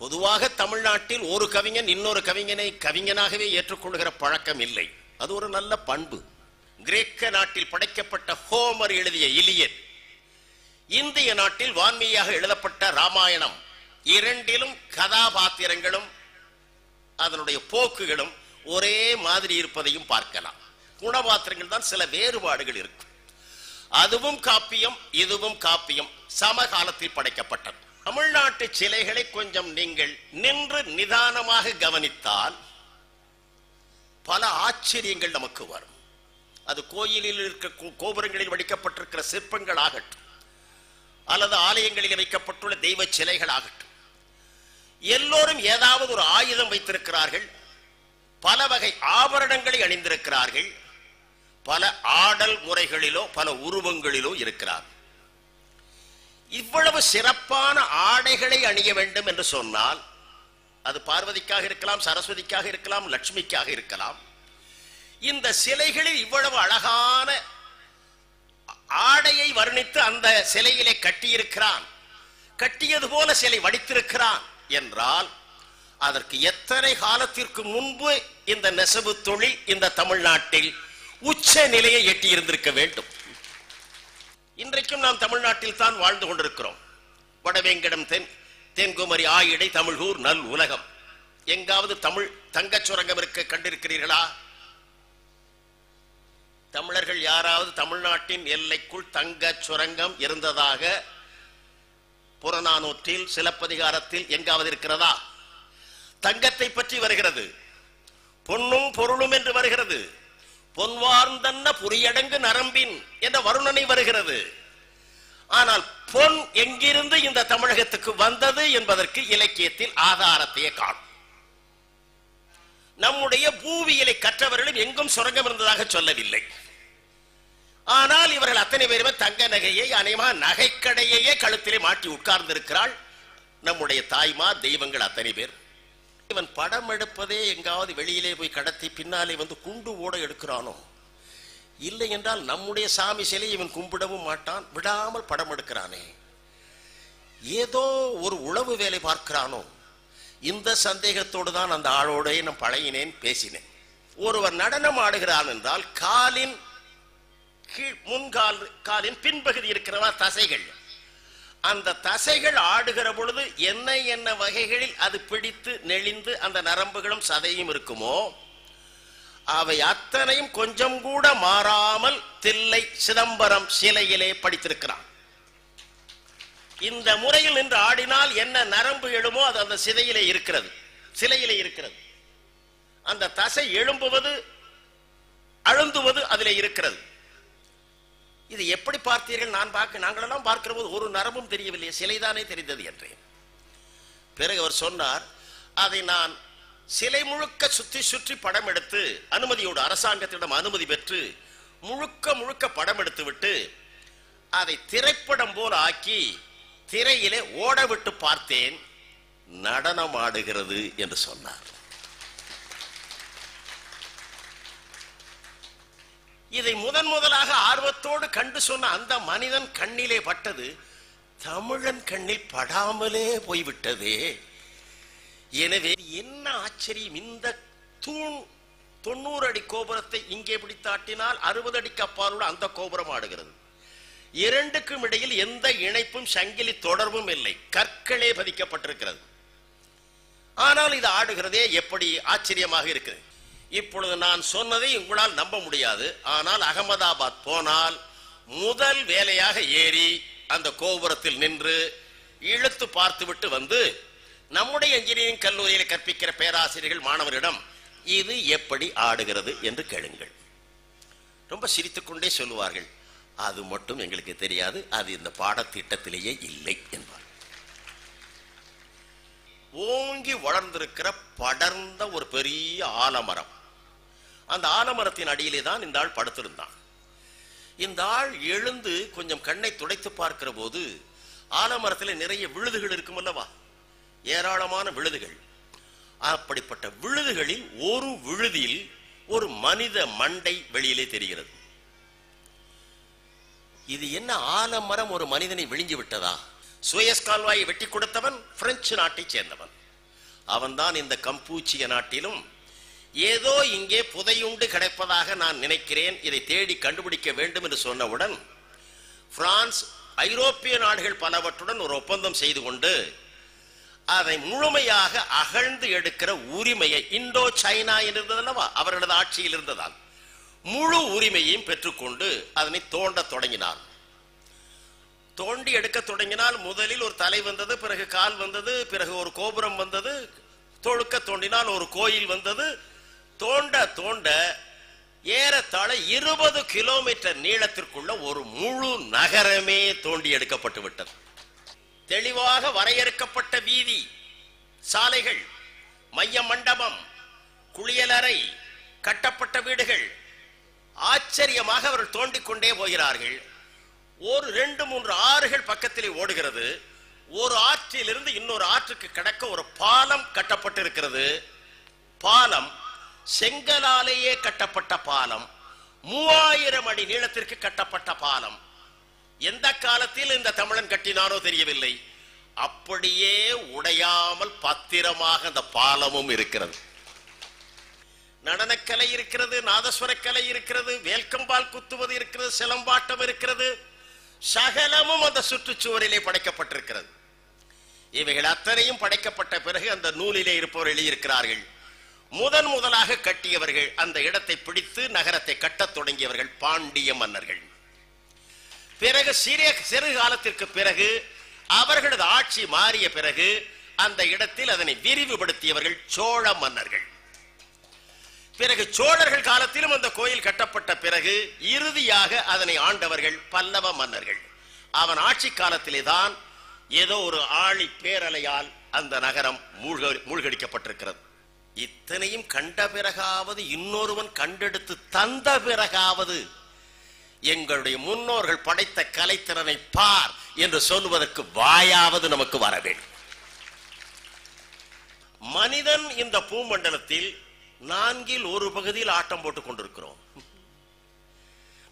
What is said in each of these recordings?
பொதுவாக தமிழ்நாட்டில் ஒரு கவிஞன் இன்னொரு கவிஞனை கவிஞனாகவே ஏற்றுக்கொள்கிற பழக்கம் இல்லை. அது ஒரு நல்ல பண்பு. கிரேக்க நாட்டில் படைக்கப்பட்ட ஹோமர் எழுதிய இலியன் இந்திய நாட்டில் வான்மீயாக எழுதப்பட்ட ராமாயணம் இரண்டிலும் கதாபாத்திரங்களும் அதனுடைய போக்குகளும் ஒரே மாதிரி இருப்பதையும் பார்க்கலாம். குணபாத்திரங்கள் தான் சில வேறுபாடுகள் இருக்கும். அதுவும் காப்பியம் இதுவும் காப்பியம் சமகாலத்தில் படைக்கப்பட்டது. தமிழ்நாட்டு சிலைகளை கொஞ்சம் நீங்கள் நின்று நிதானமாக கவனித்தால் பல ஆச்சரியங்கள் நமக்கு வரும். அது கோயிலில் இருக்க கோ- கோபுரங்களில் வடிக்கப்பட்டிருக்கிற சிற்பங்கள் ஆகட்டும் அல்லது ஆலயங்களில் வைக்கப்பட்டுள்ள தெய்வ சிலைகள் ஆகட்டும் எல்லோரும் ஏதாவது ஒரு ஆயுதம் வைத்திருக்கிறார்கள் பல வகை ஆபரணங்களை அணிந்திருக்கிறார்கள் பல ஆடல் முறைகளிலோ பல உருவங்களிலோ இருக்கிறார்கள். இவ்வளவு சிறப்பான ஆடைகளை அணிய வேண்டும் என்று சொன்னால் அது பார்வதிக்காக இருக்கலாம் சரஸ்வதிக்காக இருக்கலாம் லட்சுமிக்காக இருக்கலாம். இந்த சிலைகளில் இவ்வளவு அழகான ஆடையை வர்ணித்து அந்த சிலையிலே கட்டியிருக்கிறான். கட்டியது போல சிலை வடித்திருக்கிறான் என்றால் அதற்கு எத்தனை காலத்திற்கு முன்பு இந்த நெசவு தொழில் இந்த தமிழ்நாட்டில் உச்ச நிலையை எட்டியிருந்திருக்க வேண்டும்? இன்றைக்கும் நாம் தமிழ்நாட்டில் தான் வாழ்ந்து கொண்டிருக்கிறோம். வடவேங்கடம் தென் தென்குமரி ஆயிடை தமிழ்கூர் நல் உலகம். எங்காவது தமிழ் தங்கச் சுரங்கம் இருக்க கண்டிருக்கிறீர்களா? தமிழர்கள் யாராவது தமிழ்நாட்டின் எல்லைக்குள் தங்கச் சுரங்கம் இருந்ததாக புறநானூற்றில் சிலப்பதிகாரத்தில் எங்காவது இருக்கிறதா? தங்கத்தை பற்றி வருகிறது. பொன்னும் பொருளும் என்று வருகிறது. பொன்வார்ந்தன்ன புரியடங்கு நரம்பின் என்ற வருணனை வருகிறது. ஆனால் பொன் எங்கிருந்து இந்த தமிழகத்துக்கு வந்தது என்பதற்கு இலக்கியத்தில் ஆதாரத்தையே காணும். நம்முடைய பூவியலை கற்றவர்களும் எங்கும் சுரங்கம் இருந்ததாக சொல்லவில்லை. ஆனால் இவர்கள் அத்தனை பேருமே தங்க நகையை அநேகமா நகைக்கடையையே கழுத்திலே மாட்டி உட்கார்ந்திருக்கிறாள். நம்முடைய தாய்மா தெய்வங்கள் அத்தனை பேர். இவன் படம் எடுப்பதே எங்காவது வெளியிலே போய் கடத்தி பின்னாலே வந்து குண்டு ஓட எடுக்கிறானோ? இல்லை என்றால் நம்முடைய சாமி சிலை இவன் கும்பிடவும் மாட்டான் விடாமல் படம் எடுக்கிறானே. ஏதோ ஒரு உளவு வேலை பார்க்கிறானோ? இந்த சந்தேகத்தோடு தான் அந்த ஆளோடே நான் பழகினேன் பேசினேன். ஒருவர் நடனம் ஆடுகிறான் என்றால் காலின் கீழ் முன்கால் காலின் பின்பகுதி இருக்கிறவா தசைகள்? அந்த தசைகள் ஆடுகிற பொழுது என்ன என்ன வகைகளில் அது பிடித்து நெளிந்து அந்த நரம்புகளும் சதையும் இருக்குமோ அவை அத்தனையும் கொஞ்சம் கூட மாறாமல் தில்லை சிதம்பரம் சிலையிலே படித்திருக்கிறான். இந்த முறையில் நின்று ஆடினால் என்ன நரம்பு எழுமோ அது அந்த சிதையிலே இருக்கிறது சிலையிலே இருக்கிறது. அந்த தசை எழும்புவது அழுந்துவது அதிலே இருக்கிறது. இது எப்படி பார்த்தீர்கள்? நான் பார்க்க நாங்களெல்லாம் பார்க்கிற போது ஒரு நரம்பும் தெரியவில்லை. சிலைதானே தெரிந்தது என்றேன். பிறகு அவர் சொன்னார் அதை நான் சிலை முழுக்க சுற்றி சுற்றி படம் எடுத்து அனுமதியோடு அரசாங்கத்திடம் அனுமதி பெற்று முழுக்க முழுக்க படம் எடுத்து விட்டு அதை திரைப்படம் போல ஆக்கி திரையிலே ஓட விட்டு பார்த்தேன். நடனம் ஆடுகிறது என்று சொன்னார். இதை முதன் முதலாக ஆர்வத்தோடு கண்டு சொன்ன அந்த மனிதன் கண்ணிலே பட்டது தமிழன் கண்ணில் படாமலே போய்விட்டதே. எனவே என்ன ஆச்சரியம் இந்த தூண் தொண்ணூறு அடி கோபுரத்தை இங்கே பிடித்தாட்டினால் அறுபது அடிக்கு அப்பாலோடு அந்த கோபுரம் ஆடுகிறது. இரண்டுக்கும் இடையில் எந்த இணைப்பும் சங்கிலி தொடர்பும் இல்லை. கற்களே பதிக்கப்பட்டிருக்கிறது. ஆனால் இது ஆடுகிறதே எப்படி ஆச்சரியமாக இருக்குது இப்பொழுது நான் சொன்னதை உங்களால் நம்ப முடியாது. ஆனால் அகமதாபாத் போனால் முதல் வேலையாக ஏறி அந்த கோபுரத்தில் நின்று இழுத்து பார்த்துவிட்டு வந்து நம்முடைய இன்ஜினியரிங் கல்லூரியில் கற்பிக்கிற பேராசிரியர்கள் மாணவரிடம் இது எப்படி ஆடுகிறது என்று கேளுங்கள். ரொம்ப சிரித்துக்கொண்டே சொல்லுவார்கள். அது மட்டும் எங்களுக்கு தெரியாது. அது இந்த பாடத்திட்டத்திலேயே இல்லை என்பார். ஓங்கி வளர்ந்திருக்கிற படர்ந்த ஒரு பெரிய ஆலமரம். அந்த ஆலமரத்தின் அடியிலே தான் இந்த ஆள் படுத்திருந்தான். இந்த ஆள் எழுந்து கொஞ்சம் கண்ணை துடைத்து பார்க்கிற போது ஆலமரத்தில் நிறைய விழுதுகள் இருக்கும் அல்லவா? ஏராளமான விழுதுகள். அப்படிப்பட்ட விழுதுகளில் ஒரு விழுதியில் ஒரு மனித மண்டை வெளியிலே தெரிகிறது. இது என்ன ஆலமரம் ஒரு மனிதனை விழுங்கி விட்டதா? சுயஸ் கால்வாயை வெட்டி கொடுத்தவன் பிரெஞ்சு நாட்டைச் சேர்ந்தவன். அவன்தான் இந்த கம்பூச்சிய நாட்டிலும் ஏதோ இங்கே புதையுண்டு கிடைப்பதாக நான் நினைக்கிறேன். இதை தேடி கண்டுபிடிக்க வேண்டும் என்று சொன்னவுடன் பிரான்ஸ் ஐரோப்பிய நாடுகள் பலவற்றுடன் ஒரு ஒப்பந்தம் செய்து கொண்டு அதை முழுமையாக அகழ்ந்து எடுக்கிற உரிமையை இந்தோ சைனா இருந்ததல்லவா அவர்களது ஆட்சியில் இருந்ததால் முழு உரிமையையும் பெற்றுக்கொண்டு அதனை தோண்ட தொடங்கினார். தோண்டி எடுக்க தொடங்கினால் முதலில் ஒரு தலை வந்தது பிறகு கால் வந்தது பிறகு ஒரு கோபுரம் வந்தது தொழுக்க தோண்டினால் ஒரு கோயில் வந்தது தோண்ட தோண்ட ஏறத்தாழ இருபது கிலோமீட்டர் நீளத்திற்குள்ள ஒரு முழு நகரமே தோண்டி எடுக்கப்பட்டு விட்டது. தெளிவாக வரையறுக்கப்பட்ட வீதி சாலைகள் மைய மண்டபம் குளியலறை கட்டப்பட்ட வீடுகள். ஆச்சரியமாக அவர்கள் தோண்டிக் கொண்டே போகிறார்கள். ஒரு ரெண்டு மூன்று ஆறுகள் பக்கத்திலே ஓடுகிறது. ஒரு ஆற்றிலிருந்து இன்னொரு ஆற்றுக்கு கடக்க ஒரு பாலம் கட்டப்பட்டிருக்கிறது. பாலம் செங்கலாலேயே கட்டப்பட்ட பாலம் மூவாயிரம் அடி நீளத்திற்கு கட்டப்பட்ட பாலம். எந்த காலத்தில் இந்த தமிழன் கட்டினானோ தெரியவில்லை. அப்படியே உடையாமல் பத்திரமாக அந்த பாலமும் இருக்கிறது. நடனக்கலை இருக்கிறது நாதஸ்வரக்கலை இருக்கிறது வேல்கம்பால் குத்துவது இருக்கிறது சிலம்பாட்டம் இருக்கிறது. சகலமும் அந்த சுற்றுச்சுவரிலே படைக்கப்பட்டிருக்கிறது. இவைகள் அத்தனையும் படைக்கப்பட்ட பிறகு அந்த நூலிலே இருப்பவர் எழுதியிருக்கிறார்கள். முதன் முதலாக கட்டியவர்கள் அந்த இடத்தை பிடித்து நகரத்தை கட்டத் தொடங்கியவர்கள் பாண்டிய மன்னர்கள். பிறகு சிறிய சிறு காலத்திற்கு பிறகு அவர்களது ஆட்சி மாறிய பிறகு அந்த இடத்தில் அதனை விரிவுபடுத்தியவர்கள் சோழ மன்னர்கள். பிறகு சோழர்கள் காலத்திலும் அந்த கோயில் கட்டப்பட்ட பிறகு இறுதியாக அதனை ஆண்டவர்கள் பல்லவ மன்னர்கள். அவன் ஆட்சி காலத்திலே தான் ஏதோ ஒரு ஆழி பேரலையால் அந்த நகரம் மூழ்க மூழ்கடிக்கப்பட்டிருக்கிறது. இத்தனையும் கண்ட பிறகாவது இன்னொருவன் கண்டெடுத்து தந்த பிறகாவது. எங்களுடைய முன்னோர்கள் படைத்த கலைத்திறனை பார் என்று சொல்வதற்கு வாயாவது நமக்கு வர வேண்டும். மனிதன் இந்த பூமண்டலத்தில் நான்கில் ஒரு பகுதியில் ஆட்டம் போட்டுக் கொண்டிருக்கிறோம்.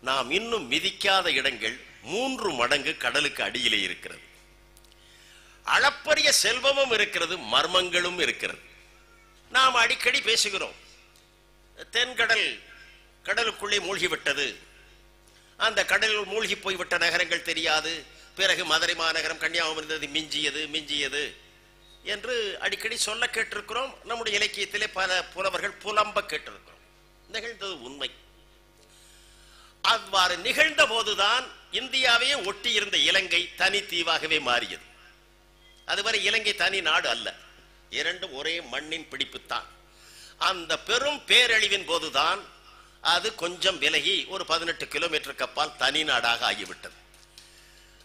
நாம் இன்னும் மிதிக்காத இடங்கள் மூன்று மடங்கு கடலுக்கு அடியிலே இருக்கிறது. அளப்பரிய செல்வமும் இருக்கிறது மர்மங்களும் இருக்கிறது. நாம் அடிக்கடி பேசுகிறோம். தென்கடல் கடலுக்குள்ளே மூழ்கிவிட்டது. அந்த கடலில் மூழ்கி போய்விட்ட நகரங்கள் தெரியாது. பிறகு மதுரை மாநகரம் கன்னியாகுமரி மிஞ்சியது மிஞ்சியது என்று அடிக்கடி சொல்ல கேட்டிருக்கிறோம். நம்முடைய இலக்கியத்திலே பல புலவர்கள் புலம்ப கேட்டிருக்கிறோம். நிகழ்ந்தது உண்மை. அவ்வாறு நிகழ்ந்த போதுதான் இந்தியாவையே ஒட்டி இருந்த இலங்கை தனி தீவாகவே மாறியது. அதுவரை இலங்கை தனி நாடு அல்ல. இரண்டும் ஒரே மண்ணின் பிடிப்புத்தான். அந்த பெரும் பேரழிவின் போதுதான் அது கொஞ்சம் விலகி ஒரு பதினெட்டு கிலோமீட்டருக்கு அப்பால் தனி நாடாக ஆகிவிட்டது.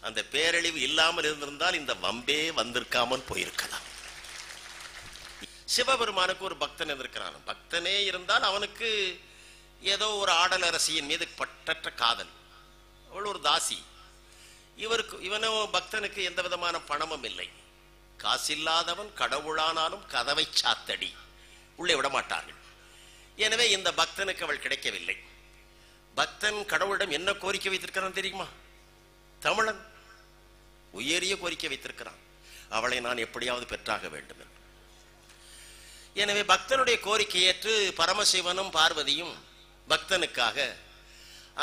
அந்த பேரழிவு இல்லாமல் இருந்திருந்தால் இந்த வம்பே வந்திருக்காமல் போயிருக்கலாம். சிவபெருமானுக்கு ஒரு பக்தன் இருந்திருக்கிறான். பக்தனே இருந்தால் அவனுக்கு ஏதோ ஒரு ஆடல் அரசியின் மீது பட்டற்ற காதல். அவள் ஒரு தாசி. இவருக்கு இவனும் பக்தனுக்கு எந்த விதமான பணமும் இல்லை. காசில்லாதவன் கடவுளானாலும் கதவை சாத்தடி. உள்ளே விட மாட்டார்கள் எனவே இந்த பக்தனுக்கு அவள் கிடைக்கவில்லை. பக்தன் கடவுளிடம் என்ன கோரிக்கை வைத்திருக்கிறான் தெரியுமா? தமிழன் உயரிய கோரிக்கை வைத்திருக்கிறான். அவளை நான் எப்படியாவது பெற்றாக வேண்டும் எனவே பக்தனுடைய கோரிக்கை ஏற்று பரமசிவனும் பார்வதியும் பக்தனுக்காக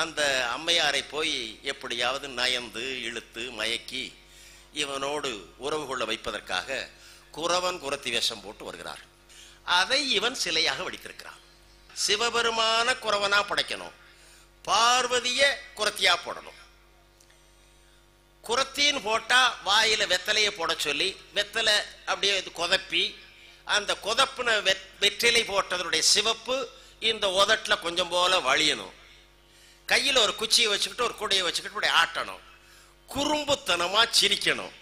அந்த அம்மையாரை போய் எப்படியாவது நயந்து இழுத்து மயக்கி இவனோடு உறவு கொள்ள வைப்பதற்காக குறவன் குரத்தி வேஷம் போட்டு வருகிறார். அதை இவன் சிலையாக வடித்திருக்கிறான். சிவபெருமான குறவனா படைக்கணும். பார்வதிய குரத்தியா போடணும். குரத்தின்னு போட்டா வாயில வெத்தலையை போட சொல்லி வெத்தலை அப்படியே இது கொதப்பி அந்த கொதப்புன வெத்- வெற்றிலை போட்டதனுடைய சிவப்பு இந்த உதட்டில் கொஞ்சம் போல வழியணும். கையில் ஒரு குச்சியை வச்சுக்கிட்டு ஒரு கூடையை வச்சுக்கிட்டு இப்படி ஆட்டணும். குறும்புத்தனமா சிரிக்கணும்.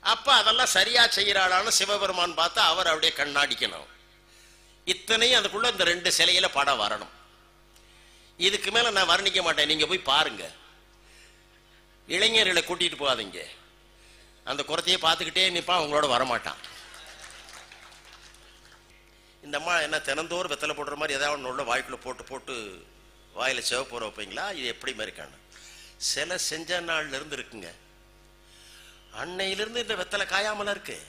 அப்ப அதெல்லாம் சரியா செய்யறாளான்னு சிவபெருமான் பார்த்தா அவர் அப்படியே கண்ணாடிக்கணும். இத்தனையும் அதுக்குள்ள இந்த ரெண்டு சிலையில படம் வரணும். இதுக்கு மேல நான் வர்ணிக்க மாட்டேன். நீங்க போய் பாருங்க. இளைஞர்களை கூட்டிட்டு போகாதீங்க. அந்த குரத்தையே பார்த்துக்கிட்டே நிற்பான் உங்களோட வரமாட்டான். இந்த அம்மா என்ன தினந்தோறும் வெத்தலை போடுற மாதிரி ஏதாவது ஒன்று உள்ள வாய்க்குள்ள போட்டு போட்டு வாயில சிவப்பூர வைப்பீங்களா? இது எப்படி மாதிரி காணும் சில செஞ்ச நாள்ல இருந்து இருக்குங்க. அன்னையிலிருந்து இந்த வெத்தலை காயாமல இருக்கு.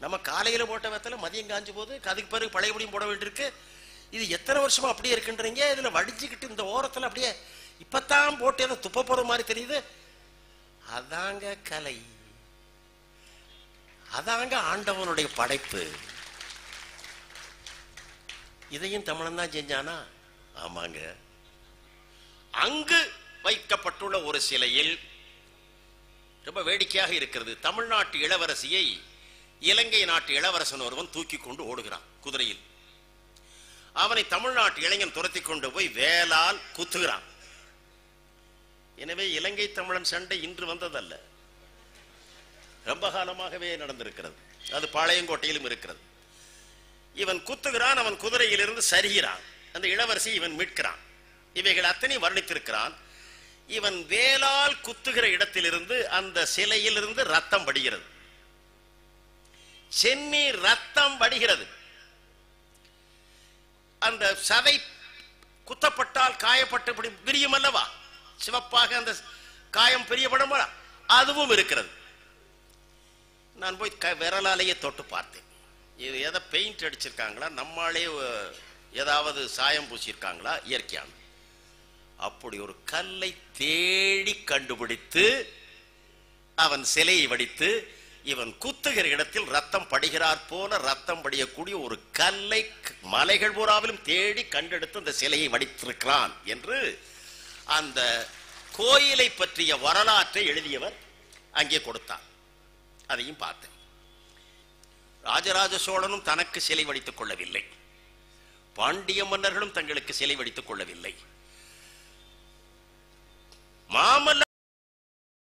நம்ம காலையில போட்ட வெத்தலை மதியம் காஞ்சு போகுது அதுக்கு பிறகு பழையபடியும் போட வேண்டியிருக்கு. இது எத்தனை வருஷமா அப்படியே இருக்குன்றீங்க? இதுல வடிஞ்சுக்கிட்டு இந்த ஓரத்துல அப்படியே இப்பத்தான் போட்டு ஏதோ துப்ப போற மாதிரி தெரியுது. அதாங்க கலை. அதாங்க ஆண்டவனுடைய படைப்பு. இதையும் தமிழன் தான் செஞ்சானா? ஆமாங்க. அங்கு வைக்கப்பட்டுள்ள ஒரு சிலையில் ரொம்ப வேடிக்கையாக இருக்கிறது. தமிழ்நாட்டு இளவரசியை இலங்கை நாட்டு இளவரசன் ஒருவன் தூக்கி கொண்டு ஓடுகிறான் குதிரையில். அவனை தமிழ்நாட்டு இளைஞன் துரத்தி கொண்டு போய் வேலால் குத்துகிறான். எனவே இலங்கை தமிழன் சண்டை இன்று வந்ததல்ல. ரொம்ப காலமாகவே நடந்திருக்கிறது. அது பாளையங்கோட்டையிலும் இருக்கிறது. இவன் குத்துகிறான் அவன் குதிரையிலிருந்து சரிகிறான். அந்த இளவரசி இவன் மீட்கிறான். இவைகள் அத்தனை வர்ணித்திருக்கிறான். இவன் வேலால் குத்துகிற இடத்திலிருந்து அந்த சிலையிலிருந்து ரத்தம் வடிகிறது. சென்னி ரத்தம் வடிகிறது. அந்த சதை குத்தப்பட்டால் காயப்பட்டு இப்படி விரியும் அல்லவா? சிவப்பாக அந்த காயம் பிரியப்படமா? அதுவும் இருக்கிறது. நான் போய் க விரலாலேயே தொட்டு பார்த்தேன். இது எதை பெயிண்ட் அடிச்சிருக்காங்களா? நம்மாலே ஏதாவது சாயம் பூசியிருக்காங்களா? இயற்கையான அப்படி ஒரு கல்லை தேடி கண்டுபிடித்து அவன் சிலையை வடித்து இவன் குத்துகிற இடத்தில் ரத்தம் படுகிறார் போல ரத்தம் படியக்கூடிய ஒரு கல்லை மலைகள் பூராவிலும் தேடி கண்டெடுத்து அந்த சிலையை வடித்திருக்கிறான் என்று அந்த கோயிலை பற்றிய வரலாற்றை எழுதியவர் அங்கே கொடுத்தார் அதையும் பார்த்தேன். ராஜராஜ சோழனும் தனக்கு சிலை வடித்துக் கொள்ளவில்லை. பாண்டிய மன்னர்களும் தங்களுக்கு சிலை வடித்துக் கொள்ளவில்லை. മാമല്ല